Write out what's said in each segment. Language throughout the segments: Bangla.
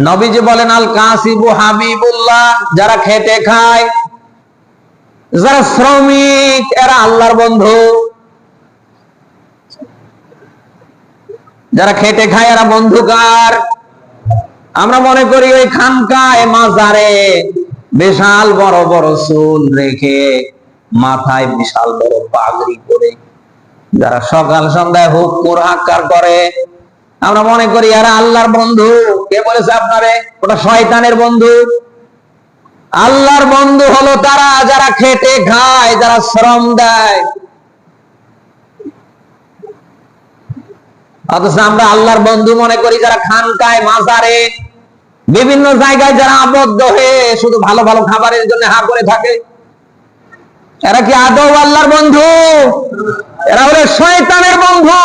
নবীজি বলেন আল কাসিবু হাবিবুল্লাহ যারা খেটে খায়, যারা শ্রমিক, এরা আল্লাহর বন্ধু। যারা খেটে খায়, এরা বন্ধুকার। আমরা মনে করি ওই খানকায় মাজারে বিশাল বড় বড় চুল রেখে মাথায় বিশাল বড় পাগড়ি করে যারা সকাল সন্ধ্যায় হুক হাক্কার করে আমরা মনে করি এরা আল্লাহর বন্ধু। কে বলেছে আপনারে? ওটা শয়তানের বন্ধু। আল্লাহর বন্ধু হলো তারা যারা খেটে খায়, যারা শ্রম দেয়। অথচ আমরা আল্লাহর বন্ধু মনে করি, যারা খানকায় মাজারে। বিভিন্ন জায়গায় যারা আবদ্ধ হয়ে শুধু ভালো ভালো খাবারের জন্য হা করে থাকে। এরা কি আদৌ আল্লাহর বন্ধু? এরা হলো শয়তানের বন্ধু।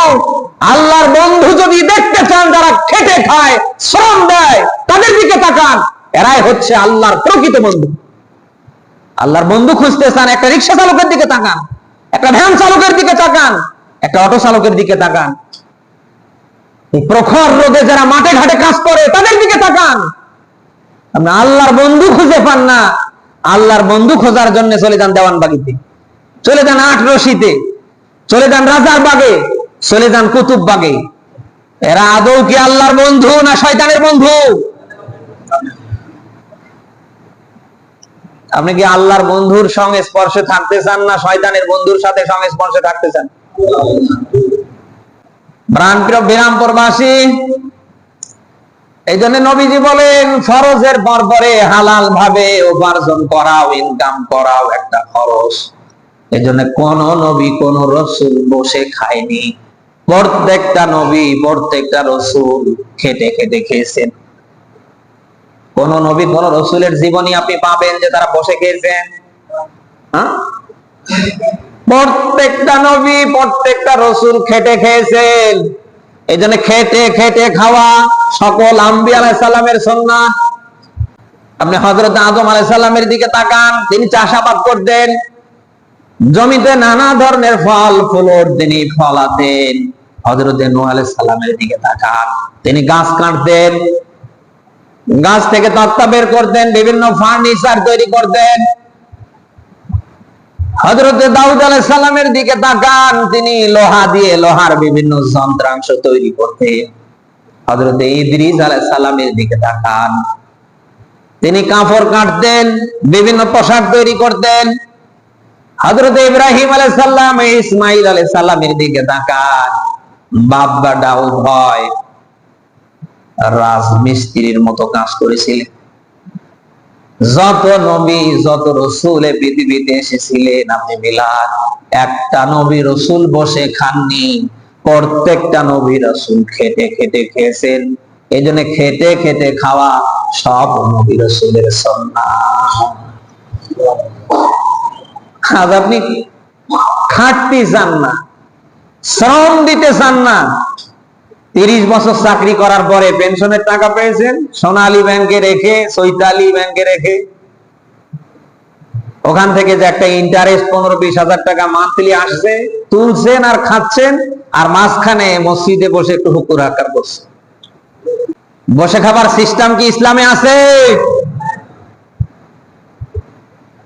আল্লাহর বন্ধু যদি চান যারা খেটে খায়, শ্রম দেয়, তাদের দিকে তাকান। এরাই হচ্ছে আল্লাহর প্রকৃত বন্ধু। আল্লাহর বন্ধু খুঁজতে চান, একটা রিক্সা চালকের দিকে তাকান, একটা ভ্যান চালকের দিকে তাকান, একটা অটো চালকের দিকে তাকান। প্রখর রোদে যারা মাঠে ঘাটে কাজ করে, তাদের দিকে তাকান। আপনি আল্লাহর বন্ধু খুঁজে পান না। আল্লাহর বন্ধু খোঁজার জন্য চলে যান দেওয়ান বাগিতে চলে যান আট রশিতে। চলে যান রাজার বাগে চলে যান কুতুব বাগে এরা আদৌ কি আল্লাহর বন্ধু না শয়তানের বন্ধু? আপনি কি আল্লাহর বন্ধুর সঙ্গে স্পর্শে থাকতে চান না শয়তানের বন্ধুর সাথে সঙ্গে স্পর্শে থাকতে চান? প্রাণপ্রিয় এই জন্য নবীজি বলেন, ফরজের পর পরে হালাল ভাবে উপার্জন করাও ইনকাম করাও একটা খরচ। এই জন্য কোন নবী, কোন রসুল বসে খায়নি। প্রত্যেকটা নবী, প্রত্যেকটা রসুল খেটে খেটে খেয়েছেন। কোন নবী, কোন রসুলের জীবনী আপনি পাবেন যে তারা বসে খেয়েছেন? হ্যাঁ? প্রত্যেকটা নবী, প্রত্যেকটা রসুল খেটে খেয়েছেন। এই জন্য খেটে খেটে খাওয়া সকল আম্বি আলাইসাল্লামের সন্না। আপনি হজরত আদম আলাইসাল্লামের দিকে তাকান, তিনি চাষাবাদ করতেন। জমিতে নানা ধরনের ফল ফুলর তিনি ফলাতেন। আলাইসাল্লামের দিকে তাকান। তিনি গাছ কাটতেন, গাছ থেকে তক্তা বের করতেন, বিভিন্ন ফার্নিচার তৈরি করতেন। হজরত দাউদ আলাইসাল্লামের দিকে তাকান, তিনি লোহা দিয়ে লোহার বিভিন্ন যন্ত্রাংশ তৈরি করতেন। হজরত ইদ্রিস আলাইসাল্লামের দিকে তাকান। তিনি কাটতেন, বিভিন্ন পোশাক তৈরি করতেন। হজরত ইব্রাহিম আলাইসাল্লাম ইসমাইল আলাইসাল্লামের দিকে তাকান। বাব্বা দাউদ হয়। রাজমিস্ত্রির মতো কাজ করেছিলেন। যত নবী, যত রসুল পৃথিবীতে এসেছিলেন, আপনি মিলান একটা নবী রসুল বসে খাননি। প্রত্যেকটা নবী রসুল খেটে খেটে খেয়েছেন। এই জন্য খেটে খেটে খাওয়া সব নবী রসুলের সন্না আপনি খাটতে চান না শ্রম দিতে চান না। তিরিশ বছর চাকরি করার পরে পেনশনের টাকা পেয়েছেন, সোনালী ব্যাংকে রেখে, চৈতালি ব্যাংকে রেখে। ওখান থেকে যে একটা ইন্টারেস্ট পনেরো বিশ হাজার টাকা মান্থলি আসছে, তুলছেন আর খাচ্ছেন, আর মাঝখানে মসজিদে বসে একটু হুকুর হাক্কার করছে। বসে খাবার সিস্টেম কি ইসলামে আছে?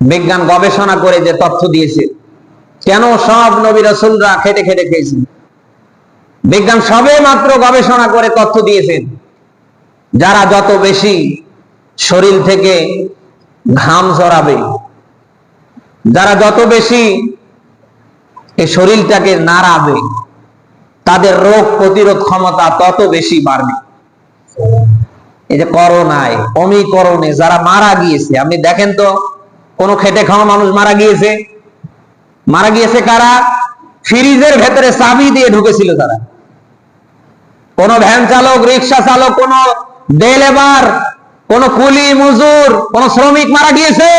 বিজ্ঞান গবেষণা করে যে তথ্য দিয়েছে। কেন সব নবী রসুলরা খেটে খেটে খেয়েছেন? বিজ্ঞান সবে মাত্র গবেষণা করে তথ্য দিয়েছেন, যারা যত বেশি শরীর থেকে ঘাম ঝরাবে যারা যত বেশি এই শরীরটাকে নাড়াবে, তাদের রোগ প্রতিরোধ ক্ষমতা তত বেশি বাড়বে। এই যে করোনায়, অমিকরণে যারা মারা গিয়েছে, আপনি দেখেন তো, কোন খেটে খাওয়া মানুষ মারা গিয়েছে? মারা গিয়েছে কারা? ফ্রিজের ভেতরে চাবি দিয়ে ঢুকেছিল তারা। কোন ভ্যান চালক, রিক্সা চালক, কোন ডেলেবার কোন কুলি, মজুর, কোন শ্রমিক মারা গিয়েছে।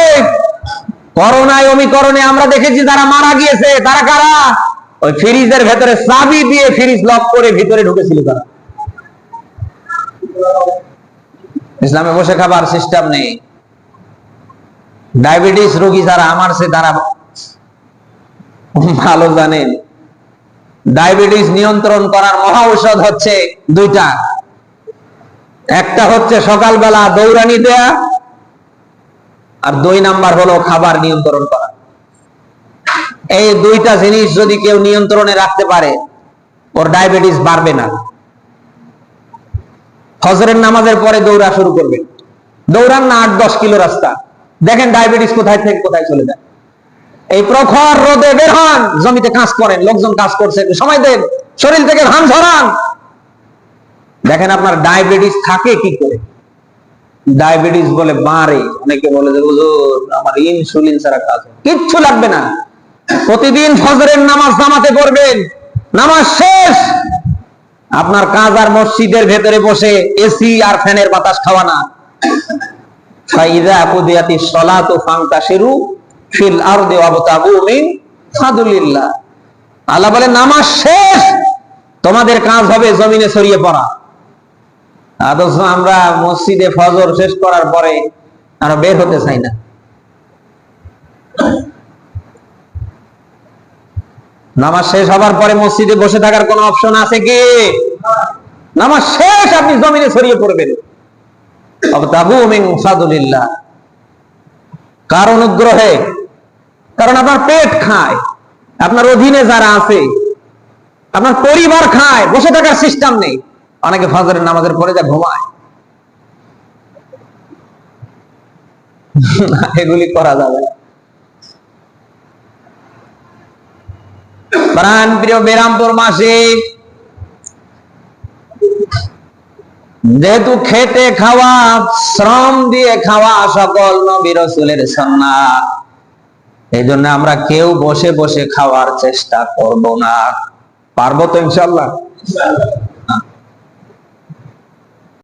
করোনায়, অমিকরণে আমরা দেখেছি যারা মারা গিয়েছে। তারা কারা? ওই ফ্রিজের ভেতরে চাবি দিয়ে ফ্রিজ লক করে ভিতরে ঢুকেছিল তারা। ইসলামে বসে খাবার সিস্টেম নেই। ডায়াবেটিস রোগী যারা, আমার সে তারা ভালো জানেন। ডায়াবেটিস নিয়ন্ত্রণ করার মহা ঔষধ হচ্ছে দুইটা। একটা হচ্ছে সকালবেলা দৌড়ানি দেয়া, আর দুই নাম্বার হলো খাবার নিয়ন্ত্রণ করা। এই দুইটা জিনিস যদি কেউ নিয়ন্ত্রণে রাখতে পারে, ওর ডায়াবেটিস বাড়বে না। ফজরের নামাজের পরে দৌড়া শুরু করবে। দৌড়ান না আট দশ কিলো রাস্তা। দেখেন ডায়াবেটিস কোথায় থেকে কোথায় চলে যায়। এই প্রখর রোদে বের হন, জমিতে কাজ করেন, লোকজন কাজ করছে সময় দেন, শরীর থেকে ঘাম ঝরান। দেখেন আপনার ডায়াবেটিস থাকে কি করে? ডায়াবেটিস বলে বাড়ে অনেকে বলে যে, হুজুর, আমার ইনসুলিন ছাড়া কাজ কিচ্ছু লাগবে না। প্রতিদিন ফজরের নামাজ নামাতে পড়বেন, নামাজ শেষ। আপনার কাজ আর মসজিদের ভেতরে বসে এসি আর ফ্যানের বাতাস খাওয়া না। ফাইদা কুদিয়াতি সলাতু ফান্তাশিরু ফিল ফাদুলিল্লাহ। আল্লাহ বলে নামাজ শেষ, তোমাদের কাজ হবে জমিনে ছড়িয়ে পড়া। অথচ আমরা মসজিদে ফজর শেষ করার পরে আর বের হতে চাই না। নামাজ শেষ হবার পরে মসজিদে বসে থাকার কোন অপশন আছে কি? নামাজ শেষ, আপনি জমিনে ছড়িয়ে পড়বেন। অবতাগু মিন ফাদুলিল্লাহ। কার অনুগ্রহে? কারণ আপনার পেট খায়, আপনার অধীনে যারা আছে, আপনার পরিবার খায়, বসে থাকার সিস্টেম নেই। অনেকে ফজরের নামাজের পরে যা ঘুমায়। এগুলি করা যাবে প্রাণ প্রিয় বেরামপুর মাসে যেহেতু খেটে খাওয়া, শ্রম দিয়ে খাওয়া সকল নবী রসুলের সন্না এই জন্য আমরা কেউ বসে বসে খাওয়ার চেষ্টা করব না। পারব তো ইনশাল্লাহ